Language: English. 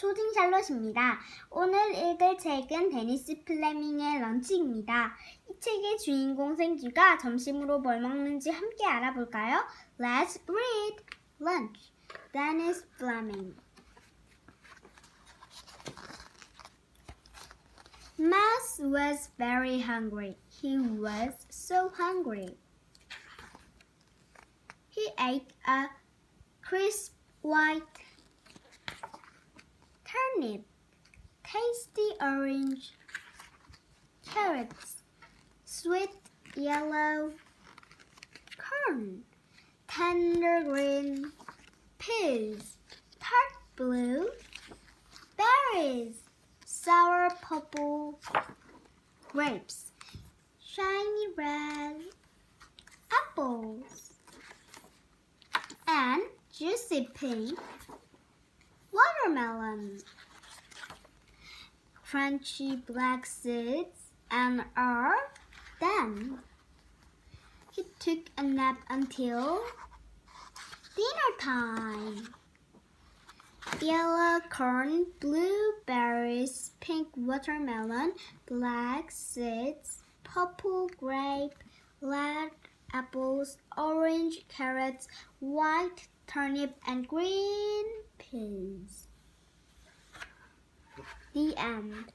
초딩 샬롯입니다. 오늘 읽을 책은 데니스 플레밍의 런치입니다. 이 책의 주인공 생쥐가 점심으로 뭘 먹는지 함께 알아볼까요? Let's read Lunch. Dennis Fleming. Mouse was very hungry. He was so hungry. He ate a crisp white turnip, tasty orange, carrots, sweet yellow corn, tender green peas, tart blue berries, sour purple grapes, shiny red apples, and juicy pink watermelon, crunchy black seeds, and are Then he took a nap until dinner time. Yellow corn, blueberries, pink watermelon, black seeds, purple grape, red apples, orange carrots, white turnip, and green peas. The end.